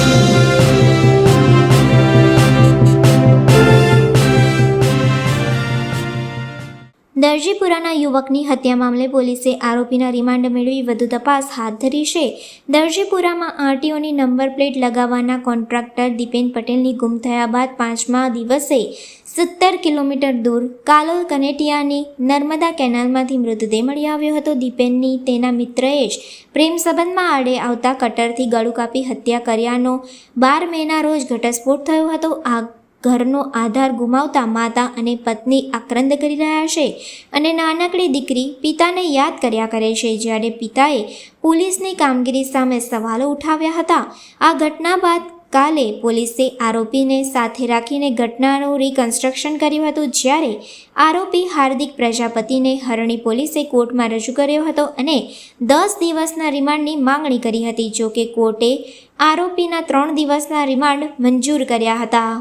Thank you. દરજીપુરાના યુવકની હત્યા મામલે પોલીસે આરોપીના રિમાન્ડ મેળવી વધુ તપાસ હાથ ધરી છે. દરજીપુરામાં આરટીઓની નંબર પ્લેટ લગાવવાના કોન્ટ્રાક્ટર દીપેન પટેલની ગુમ થયા બાદ પાંચમા દિવસે સત્તર કિલોમીટર દૂર કાલોલ કનેટિયાની નર્મદા કેનાલમાંથી મૃતદેહ મળી આવ્યો હતો. દીપેનની તેના મિત્રએ જ પ્રેમ સંબંધમાં આડે આવતા કટરથી ગળું કાપી હત્યા કર્યાનો બાર મેના રોજ ઘટસ્ફોટ થયો હતો. આ ઘરનો આધાર ગુમાવતા માતા અને પત્ની આક્રંદ કરી રહ્યા છે અને નાનકડી દીકરી પિતાને યાદ કર્યા કરે છે, જ્યારે પિતાએ પોલીસની કામગીરી સામે સવાલો ઉઠાવ્યા હતા. આ ઘટના બાદ કાલે પોલીસે આરોપીને સાથે રાખીને ઘટનાનું રિકન્સ્ટ્રક્શન કર્યું હતું, જ્યારે આરોપી હાર્દિક પ્રજાપતિને હરણી પોલીસે કોર્ટમાં રજૂ કર્યો હતો અને દસ દિવસના રિમાન્ડની માંગણી કરી હતી જો કે કોર્ટે આરોપીના ત્રણ દિવસના રિમાન્ડ મંજૂર કર્યા હતા.